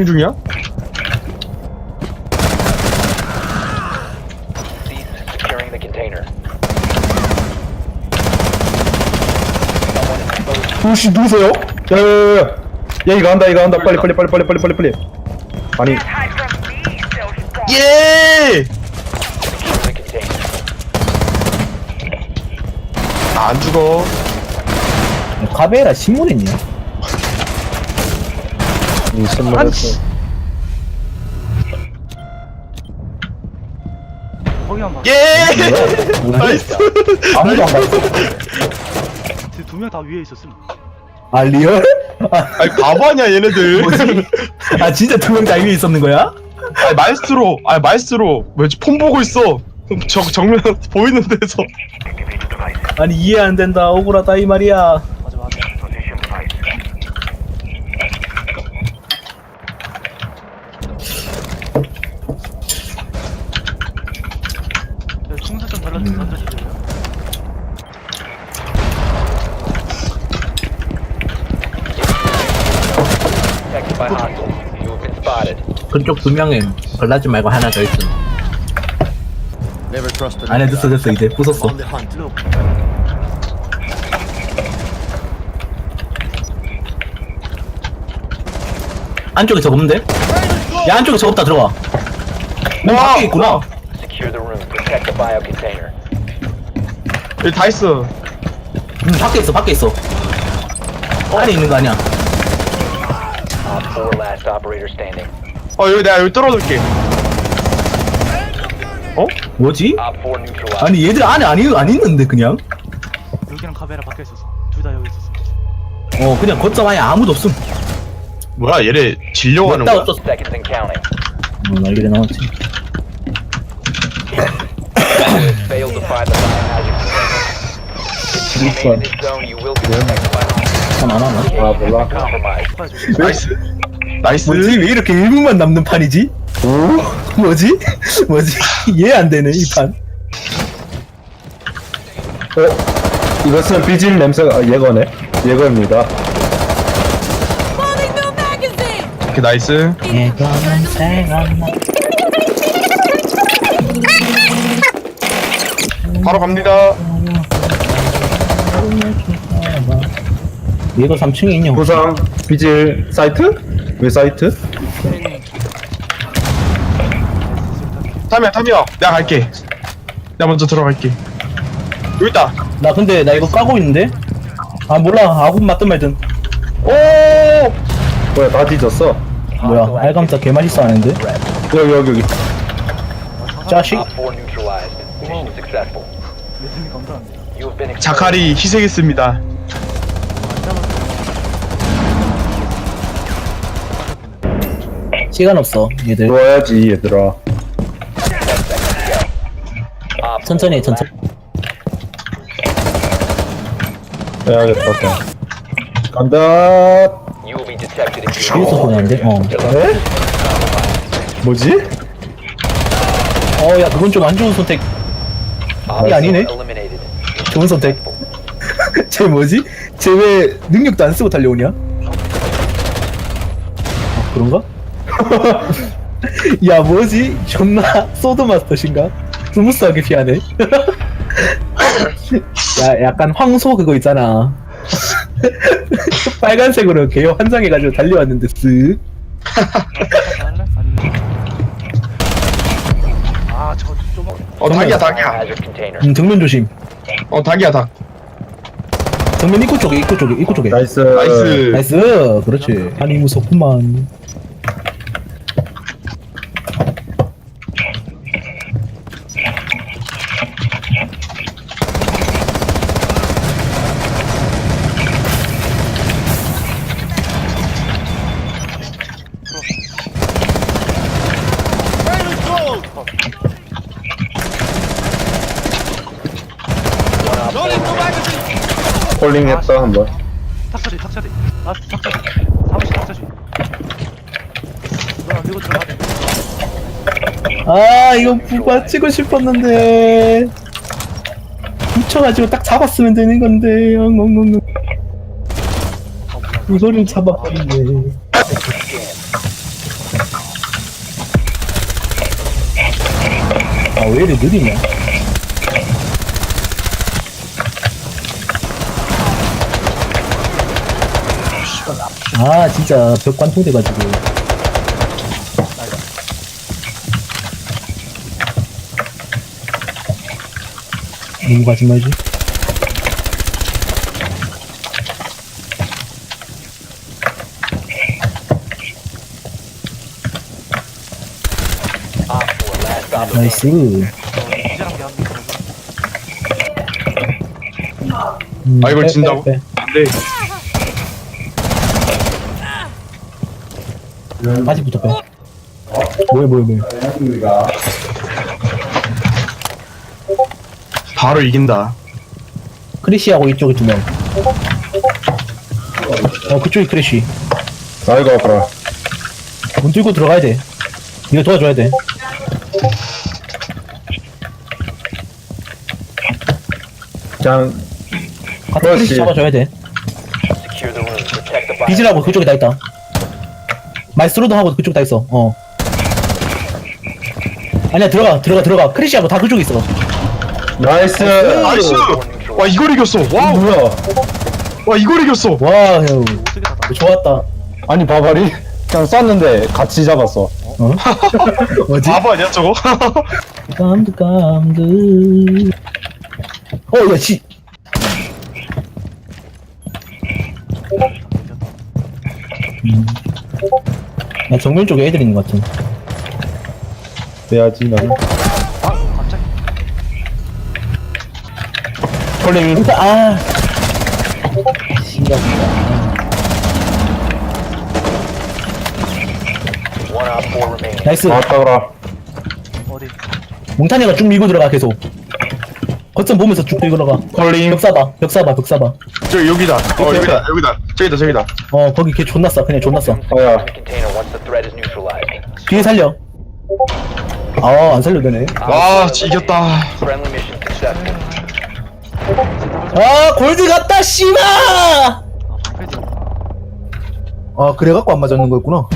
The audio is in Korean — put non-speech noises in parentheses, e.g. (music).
운영 중이야? Cease securing the container. 오씨 누구세요? 야야야야 야 이거 한다 이거 한다 빨리 빨리 빨리 빨리 빨리 빨리 빨리 아니 예! Secure the container. 나안 죽어. 카베라 신문했냐? 이 봐. 예! 나이스! 아무도 안 봤어. 두명 다 위에 있었음. 아 리얼? 아, 아니, 바보 아니야, 얘네들. 뭐지? 아 진짜 두 명 다 위에 있었는 거야? 아니, 마이스트로, 아니, 마이스트로. 왜폰 보고 있어? 저 정면 보이는 데서. 아니 이해 안 된다 억울하다 이 말이야. 야, 충사 좀 달라 던져주세요. Detected by hostiles. You have been spotted. 그쪽 두 명은 걸라지 말고 하나 더 있음. Never trust an 안에 됐어 됐어 이제 부쉈어. 안쪽에 저거 없는데? 야 안쪽에 저거 없다 들어와. 문 와! 밖에 있구나. Secure the room. Protect the bio container. 여기 다 있어. 문 밖에 있어 밖에 있어. 안에 있는 거 아니야? Op 4 last operator standing. 어, 여기 내가 여기 뚫어둘게. 어? 뭐지? Op 4 neutralized. 아니 얘들 안에 안, 있, 안 있는데 그냥? 여기랑 카메라 밖에 있었어. 둘 다 여기 있었어. 어 그냥 걷자 마야 아무도 없음. 뭐야, 얘네 질려고 하는 나 거야? 없었어. Seconds and counting. 뭐 날개리 나왔지. Failed to find the biohazard container. If you remain in this zone, you will be detected by hostiles. 참안 하나? 아 몰라 Compromised. 나이스. 나이스. 뭐지 왜 이렇게 1분만 남는 판이지? 오? 뭐지? (laughs) 뭐지? 이해 안 되네 이 판. 어? 이것은 비질 냄새가 아, 예거네 예거입니다 Loading new magazine! 오케이, 나이스. (laughs) 바로 갑니다. 얘가 3층에 있냐? 보상 비질 사이트? 왜 사이트? 타미야, 타미야. 내가 갈게. 내가 먼저 들어갈게. 여기 있다. 나 근데 나 이거 까고 있는데? 아 몰라 아군 맞든 말든 오! 뭐야 다 뒤졌어 뭐야 알감자 개맛있어 하는데? 여기 여기 여기 자식? Op 4 neutralized. Mission successful. 레드님 감사합니다. You have been exposed. 자카리 희생했습니다. 시간 없어 얘들 들어와야지 얘들아 Op 천천히 해, 4 천천히 해야겠다 그냥. 간다 You will be detected if you 뒤에서 소리 나는데? 어. 에? 뭐지? 어, 야, 그건 좀 안 좋은 선택. 이게 아니네? eliminated. 좋은 선택. (laughs) 쟤 뭐지? 쟤 왜 능력도 안 쓰고 달려오냐? 아, 그런가? (laughs) 야, 뭐지? 존나 소드마스터신가? 스무스하게 피하네. (laughs) 야, 약간 황소 그거 있잖아. (laughs) 빨간색으로 개요 환장해가지고 달려왔는데 쓱. 아 저거 좀 어, 닭이야, 닭이야. 음, 정면 조심. 어, 닭이야, 닭. 정면 입구 쪽에, 입구 쪽에, 입구 쪽에. 나이스 나이스. 나이스. 그렇지. 아니, 무섭구만. 폴링 했다 한번. 탁사지 탁사지 아 탁사지 사무실 탁사지 너 밀고 들어가야 돼 아 이거 부바 치고 싶었는데. 붙여가지고 딱 잡았으면 되는 건데. 엉엉엉엉. 그 이거를 잡아버리네 아 왜 이래 느리냐? 아, 진짜 벽 관통돼가지고. 누구 가지 말지? Op 4, last stop 나이스. 음, 아, 이걸 빼, 진다고? 빼, 네. 빼. 바지부터 빼. 뭐야, 뭐야, 뭐야. 바로 이긴다. 크래쉬하고 이쪽에 두 명. 어, 그쪽이 크래쉬. 아이고 아파라 문 뚫고 들어가야 돼. 이거 도와줘야 돼. 그냥 같은 그렇지. 크래쉬 잡아줘야 돼. Secure the room. Protect the bio. 비즈라고 그쪽에 다 있다. 마이스로도 하고 그쪽 다 있어. 어. 아니야 들어가 들어가 들어가 크래쉬하고 다 그쪽에 있어. 나이스 나이스! 와, 이걸 이겼어. 와우! 뭐야 와, 이걸 이겼어. 와 형. 좋았다. 아니 바바리 그냥 쐈는데 같이 잡았어 어? (laughs) 뭐지? 바보 아니야, 저거? 감드 감드. 어야 씨. 음. 나 정면 쪽에 애들 있는 것 같은. 빼야지 나는 아 갑자기 콜링. 아. 신기하다. One op 4 remaining. 나이스. 나왔다 그라 어디? 몽타니가 쭉 밀고 들어가 계속. 거점 보면서 쭉벽 쏴봐. 벽 쏴봐. 벽 쏴봐. 저기, 여기다. 어, 여기다. 여기다. 저기다, 저기다. 어 거기 걔 존나 싸. 그냥 존나 싸. 어야 The container once the threat is neutralized. 뒤에 살려. 아, 안 살려도 되네. 와, 이겼다. Friendly mission successful. 아, 골드 갔다, 씨발! 아. 아, 그래갖고 안 맞았는 거였구나.